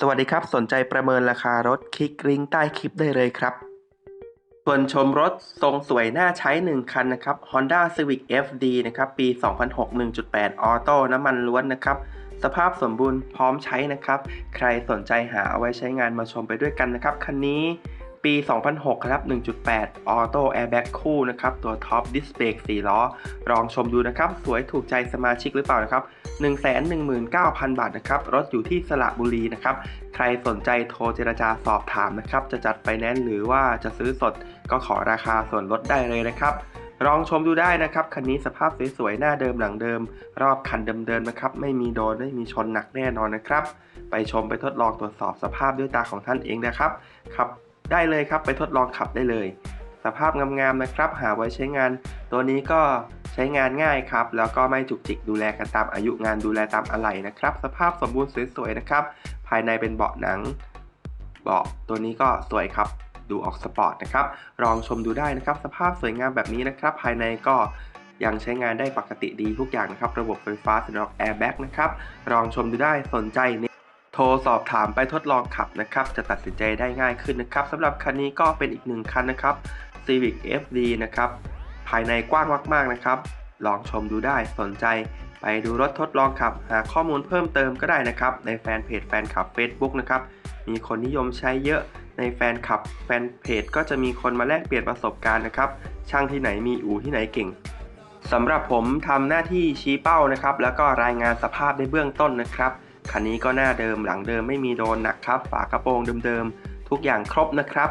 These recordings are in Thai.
สวัสดีครับ สนใจประเมินราคารถคลิกลิงก์ใต้คลิปได้เลยครับ ส่วนชมรถทรงสวยน่าใช้ 1 คันนะครับ Honda Civic FD นะครับปี 2006 1.8 ออโต้น้ำมันล้วนนะครับ สภาพสมบูรณ์พร้อมใช้นะครับ ใครสนใจหาเอาไว้ใช้งานมาชมไปด้วยกันนะครับ คันนี้ ปี 2006 ครับ 1.8ออโต้แอร์แบ็กคู่นะครับ ตัวท็อปดิสเบรก4ล้อ ลองชมดูนะครับ สวยถูกใจสมาชิกหรือเปล่านะครับ 119,000 บาทนะครับ รถอยู่ที่สระบุรีนะครับ ใครสนใจโทรเจรจาสอบถามนะครับ จะจัดไฟแนนซ์หรือว่าจะซื้อสดก็ขอราคาส่วนลดได้เลยนะครับลองชมดูได้นะครับ คันนี้สภาพสวยๆ หน้าเดิมหลังเดิม รอบคันเดิมๆนะครับ ไม่มีโดน ไม่มีชนหนักแน่นอนนะครับ ไปชมไปทดลองตรวจสอบสภาพด้วยตาของท่านเองนะครับ ครับ ได้เลยครับไปทดลองขับได้เลย สภาพงามๆนะครับ หาไว้ใช้งาน ตัวนี้ก็ใช้งานง่ายครับ แล้วก็ไม่จุกจิกดูแลกันตามอายุงานดูแลตามอะไหล่นะครับ สภาพสมบูรณ์สวยๆนะครับ ภายในเป็นเบาะหนัง เบาะตัวนี้ก็สวยครับดูออกสปอร์ตนะครับลองชมดูได้นะครับ สภาพสวยงามแบบนี้นะครับ ภายในก็ยังใช้งานได้ปกติดีทุกอย่างนะครับ ระบบไฟฟ้าสำหรับแอร์แบ็กนะครับลองชมดูได้สนใจ ทรสอบถามไปทดลองขับนะครับ จะตัดสินใจได้ง่ายขึ้นนะครับสำหรับคันนี้ก็เป็นอีกหนึ่งคันนะครับ Civic FD นะครับ ภายในกว้างมากๆนะครับ ลองชมดูได้สนใจ ไปดูรถทดลองขับ หาข้อมูลเพิ่มเติมก็ได้นะครับ ในแฟนเพจแฟนคลับ Facebook นะครับ มีคนนิยมใช้เยอะในแฟนคลับแฟนเพจก็จะมีคนมาแลกเปลี่ยนประสบการณ์นะครับ ช่างที่ไหนมีอู่ที่ไหนเก่งสำหรับผมทำหน้าที่ชี้เป้านะครับ แล้วก็รายงานสภาพในเบื้องต้นนะครับ คันนี้ก็หน้าเดิมหลังเดิมไม่มีโดนหนักครับ ฝากระโปรงเดิมๆ ทุกอย่างครบนะครับ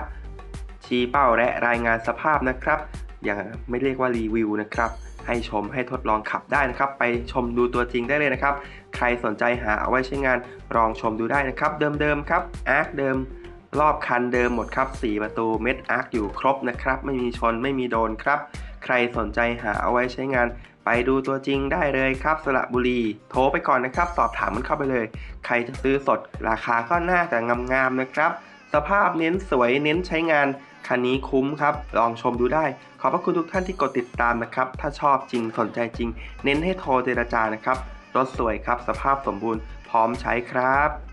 ชี้เป้าและรายงานสภาพนะครับอย่างไม่เรียกว่ารีวิวนะครับ ให้ชมให้ทดลองขับได้นะครับ ไปชมดูตัวจริงได้เลยนะครับ ใครสนใจหาเอาไว้ใช้งานลองชมดูได้นะครับ เดิมๆครับอาร์คเดิม รอบคันเดิมหมดครับ 4 ประตูเม็ดอาร์คอยู่ครบนะครับ ไม่มีชนไม่มีโดนครับ ใครสนใจหาเอาไว้ใช้งาน ไปดูตัวจริงได้เลยครับสระบุรี โทรไปก่อนนะครับ สอบถามมันเข้าไปเลย ใครจะซื้อสดราคาก็น่าจะงามๆนะครับ สภาพเน้นสวยเน้นใช้งานคันนี้คุ้มครับ ลองชมดูได้ ขอบพระคุณทุกท่านที่กดติดตามนะครับ ถ้าชอบจริงสนใจจริง เน้นให้โทรเจรจานะครับ รถสวยครับ สภาพสมบูรณ์ พร้อมใช้ครับ